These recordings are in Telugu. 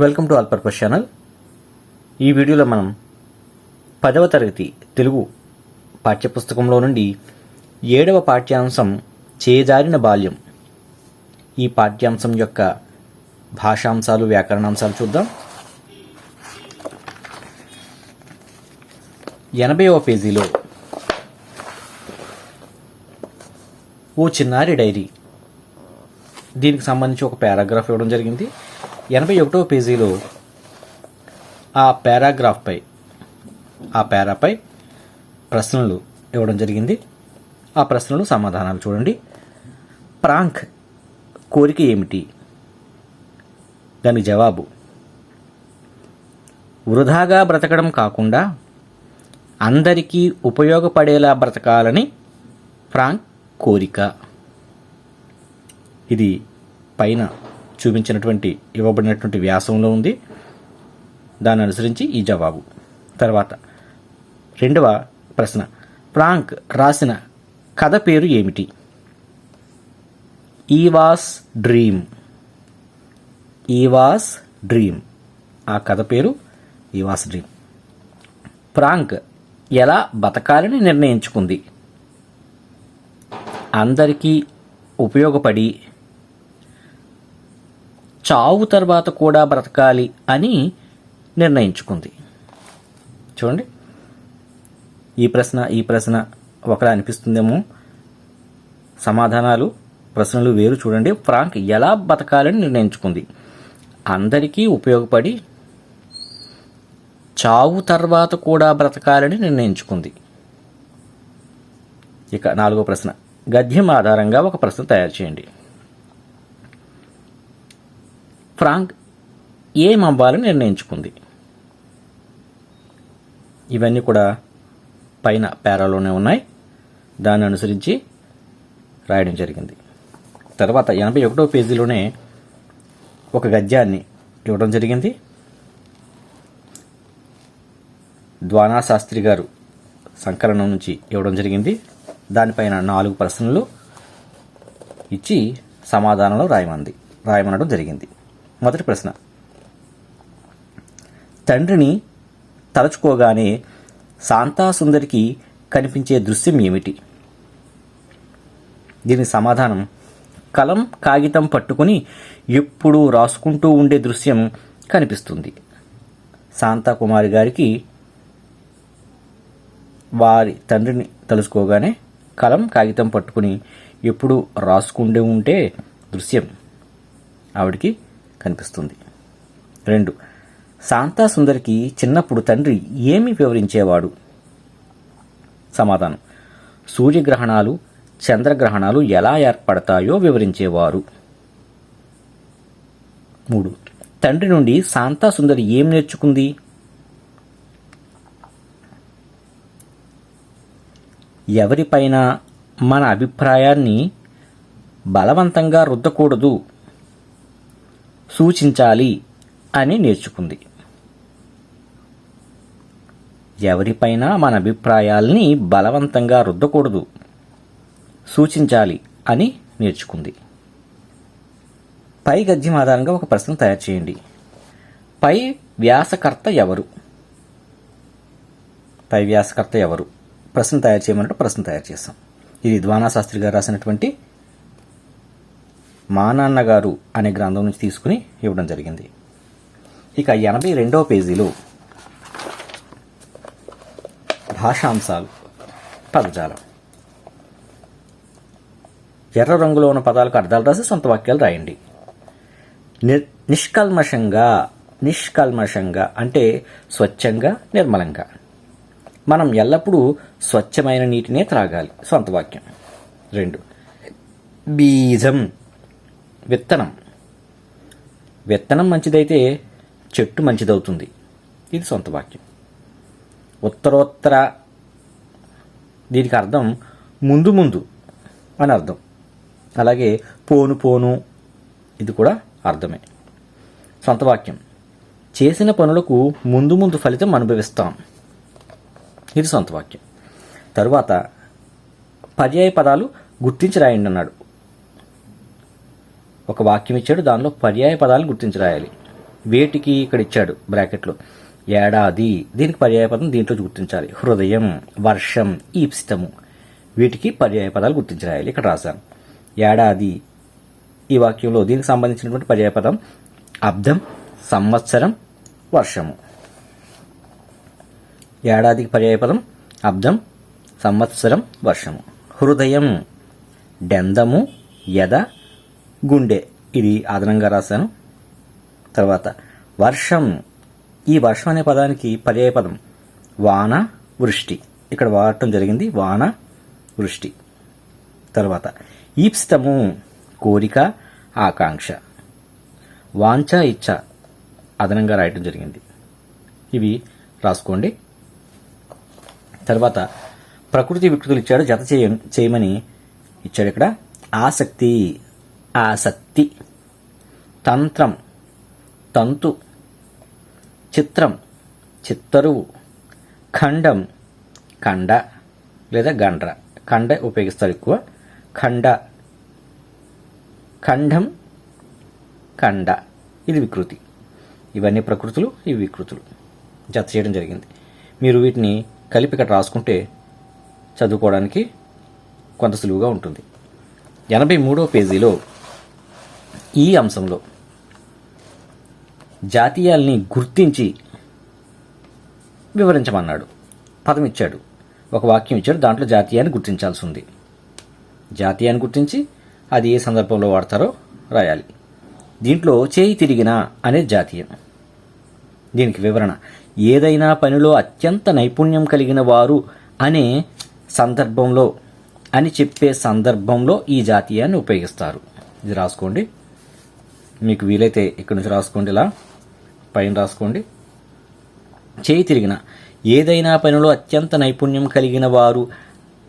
Welcome to all purpose channel. ఈ వీడియోలో మనం పదవ తరగతి తెలుగు పాఠ్యపుస్తకంలో నుండి ఏడవ పాఠ్యాంశం చేజారిన బాల్యం. ఈ పాఠ్యాంశం యొక్క భాషాంశాలు వ్యాకరణాంశాలు చూద్దాం. ఎనభైవ పేజీలో ఓ చిన్నారి డైరీ. దీనికి సంబంధించి ఒక పారాగ్రాఫ్ ఇవ్వడం జరిగింది. ఎనభై ఒకటో పేజీలో ఆ పారాగ్రాఫ్పై ఆ పారాపై ప్రశ్నలు ఇవ్వడం జరిగింది. ఆ ప్రశ్నలు సమాధానాలు చూడండి. ప్రాంక్ కోరిక ఏమిటి? దాని జవాబు వృధాగా బ్రతకడం కాకుండా అందరికీ ఉపయోగపడేలా బ్రతకాలని ఫ్రాంక్ కోరిక. ఇది పైన చూపించినటువంటి ఇవ్వబడినటువంటి వ్యాసంలో ఉంది. దాన్ని అనుసరించి ఈ జవాబు. తర్వాత రెండవ ప్రశ్న. ఫ్రాంక్ రాసిన కథ పేరు ఏమిటి? ఈ వాస్ డ్రీమ్. ఈవాస్ డ్రీమ్. ఆ కథ పేరు ఈ వాస్ డ్రీమ్. ఫ్రాంక్ ఎలా బతకాలని నిర్ణయించుకుంది? అందరికీ ఉపయోగపడి చావు తర్వాత కూడా బ్రతకాలి అని నిర్ణయించుకుంది. చూడండి. ఈ ప్రశ్న ఈ ప్రశ్న ఒకలా అనిపిస్తుందేమో. సమాధానాలు ప్రశ్నలు వేరు చూడండి. ఫ్రాంక్ ఎలా బతకాలని నిర్ణయించుకుంది? అందరికీ ఉపయోగపడి చావు తర్వాత కూడా బ్రతకాలని నిర్ణయించుకుంది. ఇక నాలుగో ప్రశ్న. గద్యం ఆధారంగా ఒక ప్రశ్న తయారు చేయండి. ఫ్రాంక్ ఏం అవ్వాలని నిర్ణయించుకుంది. ఇవన్నీ కూడా పైన పేరాలోనే ఉన్నాయి. దాన్ని అనుసరించి రాయడం జరిగింది. తర్వాత ఎనభై ఒకటో పేజీలోనే ఒక గద్యాన్ని ఇవ్వడం జరిగింది. ద్వానా శాస్త్రి గారు సంకలనం నుంచి ఇవ్వడం జరిగింది. దానిపైన నాలుగు ప్రశ్నలు ఇచ్చి సమాధానంలో రాయమంది రాయమనడం జరిగింది. మొదటి ప్రశ్న. తండ్రిని తలుచుకోగానే శాంతాసుందరికి కనిపించే దృశ్యం ఏమిటి? దీని సమాధానం కలం కాగితం పట్టుకుని ఎప్పుడూ రాసుకుంటూ ఉండే దృశ్యం కనిపిస్తుంది. శాంతాకుమారి గారికి వారి తండ్రిని తలుచుకోగానే కలం కాగితం పట్టుకుని ఎప్పుడు రాసుకుంటూ ఉంటే దృశ్యం. ఆవిడికి కనిపిస్తుంది. రెండు శాంతా సుందరికి చిన్నప్పుడు తండ్రి ఏమి వివరించేవాడు? సమాధానం సూర్యగ్రహణాలు చంద్రగ్రహణాలు ఎలా ఏర్పడతాయో వివరించేవారు. మూడు తండ్రి నుండి శాంతా సుందరి ఏం నేర్చుకుంది? ఎవరిపైన మన అభిప్రాయాన్ని బలవంతంగా రుద్దకూడదు. సూచించాలి అని నేర్చుకుంది. ఎవరిపైన మన అభిప్రాయాల్ని బలవంతంగా రుద్దకూడదు. సూచించాలి అని నేర్చుకుంది. పై గద్యం ఆధారంగా ఒక ప్రశ్న తయారు చేయండి. పై వ్యాసకర్త ఎవరు? పై వ్యాసకర్త ఎవరు? ప్రశ్న తయారు చేయమంటే ప్రశ్న తయారు చేస్తాం. ఇది ద్వానా శాస్త్రి గారు రాసినటువంటి మా నాన్నగారు అనే గ్రంథం నుంచి తీసుకుని ఇవ్వడం జరిగింది. ఇక ఎనభై రెండవ పేజీలో భాషాంశాలు పదజాలం. ఎర్ర రంగులో ఉన్న పదాలకు అర్థాలు రాసి సొంత వాక్యాలు రాయండి. ని నిష్కల్మషంగా నిష్కల్మషంగా అంటే స్వచ్ఛంగా నిర్మలంగా. మనం ఎల్లప్పుడూ స్వచ్ఛమైన నీటినే త్రాగాలి. సొంత వాక్యం. రెండు. బీజం. విత్తనం. విత్తనం మంచిదైతే చెట్టు మంచిదవుతుంది. ఇది సొంత వాక్యం. ఉత్తరోత్తర దీనికి అర్థం ముందు ముందు అని అర్థం. అలాగే పోను పోను ఇది కూడా అర్థమే. సొంత వాక్యం. చేసిన పనులకు ముందు ముందు ఫలితం అనుభవిస్తాం. ఇది సొంత వాక్యం. తరువాత పర్యాయ పదాలు గుర్తించి రాయండి అన్నాడు. ఒక వాక్యం ఇచ్చాడు. దానిలో పర్యాయ పదాలు గుర్తించి రాయాలి. వేటికి ఇక్కడ ఇచ్చాడు బ్రాకెట్లో. ఏడాది. దీనికి పర్యాయపదం దీంట్లో గుర్తించాలి. హృదయం వర్షం ఈప్సితము. వీటికి పర్యాయపదాలు గుర్తించి రాయాలి. ఇక్కడ రాశాను. ఏడాది. ఈ వాక్యంలో దీనికి సంబంధించినటువంటి పర్యాయపదం అబ్దం సంవత్సరం వర్షము. ఏడాదికి పర్యాయపదం అబ్దం సంవత్సరం వర్షము. హృదయం డెందము యద గుండె. ఇది అదనంగా రాశాను. తర్వాత వర్షం. ఈ వర్షం అనే పదానికి పర్యాయపదం వాన వృష్టి. ఇక్కడ వాడటం జరిగింది వాన వృష్టి. తర్వాత ఈప్సితము కోరిక ఆకాంక్ష. వాంఛ ఇచ్చ అదనంగా రాయటం జరిగింది. ఇవి రాసుకోండి. తర్వాత ప్రకృతి వికృతులు ఇచ్చాడు జత చేయ చేయమని ఇచ్చాడు ఇక్కడ. ఆసక్తి. ఆసక్తి. తంత్రం తంతు. చిత్రం చిత్తరువు. ఖండం కండ లేదా గండ్ర. కండ ఉపయోగిస్తారు ఎక్కువ. ఖండ. ఖండం కండ ఇది వికృతి. ఇవన్నీ ప్రకృతులు ఇవి వికృతులు. జత చేయడం జరిగింది. మీరు వీటిని కలిపి ఇక్కడ రాసుకుంటే చదువుకోవడానికి కొంత సులువుగా ఉంటుంది. ఎనభై మూడో పేజీలో ఈ అంశంలో జాతీయాల్ని గుర్తించి వివరించమన్నాడు. పదం ఇచ్చాడు. ఒక వాక్యం ఇచ్చాడు. దాంట్లో జాతీయాన్ని గుర్తించాల్సి ఉంది. జాతీయాన్ని గుర్తించి అది ఏ సందర్భంలో వాడతారో రాయాలి. దీంట్లో చేయి తిరిగిన అనేది జాతీయం. దీనికి వివరణ. ఏదైనా పనిలో అత్యంత నైపుణ్యం కలిగిన వారు అనే సందర్భంలో అని చెప్పే సందర్భంలో ఈ జాతీయాన్ని ఉపయోగిస్తారు. ఇది రాసుకోండి. మీకు వీలైతే ఇక్కడ నుంచి రాసుకోండి ఇలా. పైన రాసుకోండి. చేయి తిరిగిన. ఏదైనా పనిలో అత్యంత నైపుణ్యం కలిగిన వారు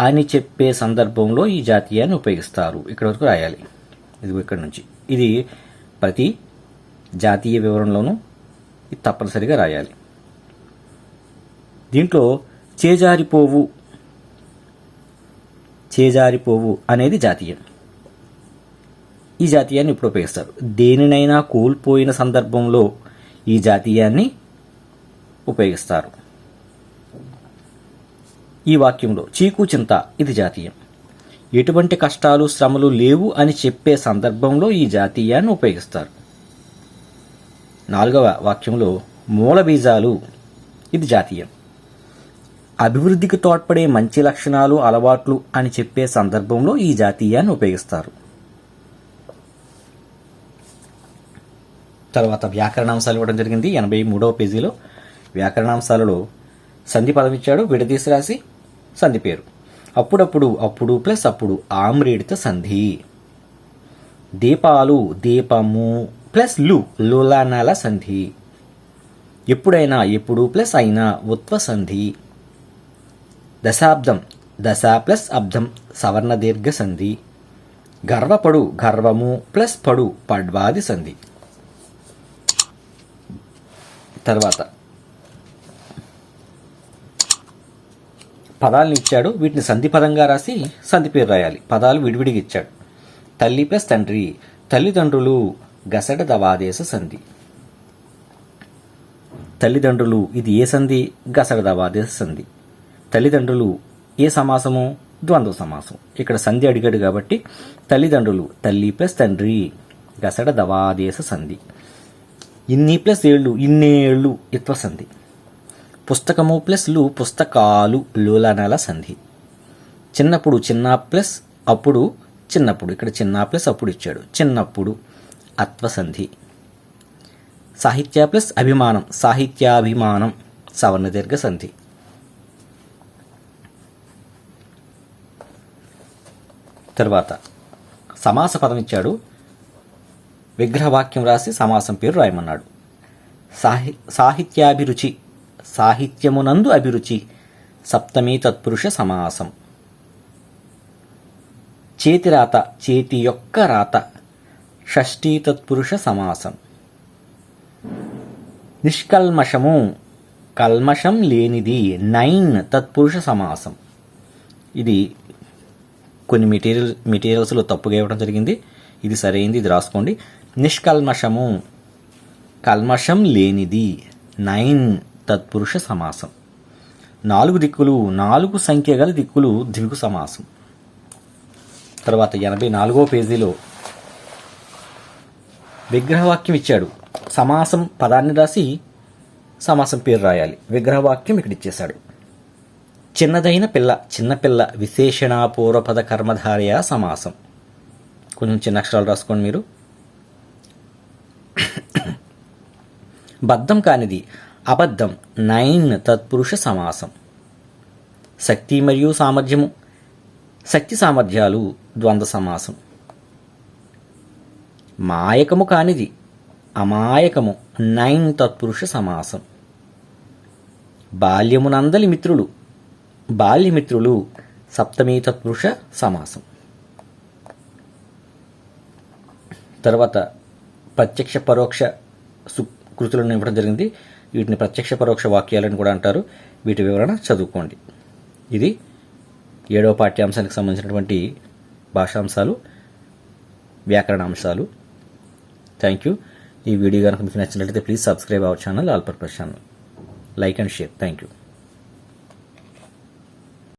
అని చెప్పే సందర్భంలో ఈ జాతీయాన్ని ఉపయోగిస్తారు. ఇక్కడ వరకు రాయాలి. ఇది ఇక్కడ నుంచి. ఇది ప్రతి జాతీయ వివరణలోనూ ఇది తప్పనిసరిగా రాయాలి. దీంట్లో చేజారిపోవు చేజారిపోవు అనేది జాతీయం. ఈ జాతీయాన్ని ఇప్పుడు ఉపయోగిస్తారు. దేనినైనా కోల్పోయిన సందర్భంలో ఈ జాతీయాన్ని ఉపయోగిస్తారు. ఈ వాక్యంలో చీకు చింత ఇది జాతీయం. ఎటువంటి కష్టాలు శ్రమలు లేవు అని చెప్పే సందర్భంలో ఈ జాతీయాన్ని ఉపయోగిస్తారు. నాలుగవ వాక్యంలో మూల బీజాలు ఇది జాతీయం. అభివృద్ధికి తోడ్పడే మంచి లక్షణాలు అలవాట్లు అని చెప్పే సందర్భంలో ఈ జాతీయాన్ని ఉపయోగిస్తారు. తర్వాత వ్యాకరణాంశాలు ఇవ్వడం జరిగింది. ఎనభై మూడవ పేజీలో వ్యాకరణాంశాలలో సంధి పదం ఇచ్చాడు విడదీసి రాసి సంధి పేరు. అప్పుడప్పుడు అప్పుడు ప్లస్ అప్పుడు ఆమ్రేడిత సంధి. దీపాలు దీపము ప్లస్లు లులానాల సంధి. ఎప్పుడైనా ఎప్పుడు ప్లస్ అయినా ఉత్వ సంధి. దశాబ్దం దశ ప్లస్ అబ్దం సవర్ణ దీర్ఘ సంధి. గర్వపడు గర్వము ప్లస్ పడు పడ్వాది సంధి. తర్వాత. పదాలను ఇచ్చాడు. వీటిని సంధి పదంగా రాసి సంధి పేరు రాయాలి. పదాలు విడివిడిగా ఇచ్చాడు. తల్లి ప్లస్ తండ్రి. తల్లిదండ్రులు గసడ దవాదేశ సంధి. తల్లిదండ్రులు ఇది ఏ సంధి? గసడ దవాదేశ సంధి. తల్లిదండ్రులు ఏ సమాసము? ద్వంద్వ సమాసం. ఇక్కడ సంధి అడిగాడు కాబట్టి తల్లిదండ్రులు తల్లి ప్లస్ తండ్రి గసడ దవాదేశ సంధి. ఇన్ని ప్లస్ ఏళ్ళు ఇన్నేళ్ళు ఇత్వ సంధి? పుస్తకము ప్లస్లు పుస్తకాలు లోలనల సంధి. చిన్నప్పుడు చిన్న ప్లస్ అప్పుడు చిన్నప్పుడు. ఇక్కడ చిన్న ప్లస్ అప్పుడు ఇచ్చాడు. చిన్నప్పుడు అత్వ సంధి. సాహిత్య ప్లస్ అభిమానం సాహిత్యాభిమానం సవర్ణ దీర్ఘ సంధి. తర్వాత సమాస పదం ఇచ్చాడు. విగ్రహవాక్యం రాసి సమాసం పేరు రాయమన్నాడు. సాహి సాహిత్యాభిరుచి సాహిత్యమునందు అభిరుచి సప్తమీ తత్పురుష సమాసం. చేతి రాత చేతి యొక్క రాత షష్ఠీ తత్పురుష సమాసం. నిష్కల్మషము కల్మషం లేనిది నైన్ తత్పురుష సమాసం. ఇది కొన్ని మెటీరియల్ మెటీరియల్స్లో తప్పుగా ఇవ్వడం జరిగింది. ఇది సరైంది ఇది రాసుకోండి. నిష్కల్మషము. కల్మషం లేనిది. నైన్ తత్పురుష సమాసం. నాలుగు దిక్కులు నాలుగు సంఖ్య గల దిక్కులు ద్విగు సమాసం. తర్వాత ఎనభై నాలుగో పేజీలో విగ్రహవాక్యం ఇచ్చాడు. సమాసం పదాన్ని రాసి సమాసం పేరు రాయాలి. విగ్రహవాక్యం ఇక్కడ ఇచ్చేశాడు. చిన్నదైన పిల్ల చిన్నపిల్ల విశేషణాపూర్వపద కర్మధారయ సమాసం. కొంచెం చిన్న అక్షరాలు రాసుకోండి మీరు. బద్ధం కానిది అబద్ధం నైన్ తత్పురుష సమాసం. శక్తి మరియు సామర్థ్యము శక్తి సామర్థ్యాలు ద్వంద్వ సమాసం. మాయకము కానిది అమాయకము నైన్ తత్పురుష సమాసం. బాల్యమునందలి మిత్రులు బాల్యమిత్రులు సప్తమీ తత్పురుష సమాసం. తర్వాత ప్రత్యక్ష పరోక్ష సు కృతులను ఇవ్వడం జరిగింది. వీటిని ప్రత్యక్ష పరోక్ష వాక్యాలని కూడా అంటారు. వీటి వివరణ చదువుకోండి. ఇది ఏడవ పాఠ్యాంశానికి సంబంధించినటువంటి భాషాంశాలు వ్యాకరణ అంశాలు థ్యాంక్ యూ. ఈ వీడియో కనుక మీకు నచ్చినట్లయితే please subscribe our channel all purpose channel. Like and share. Thank you.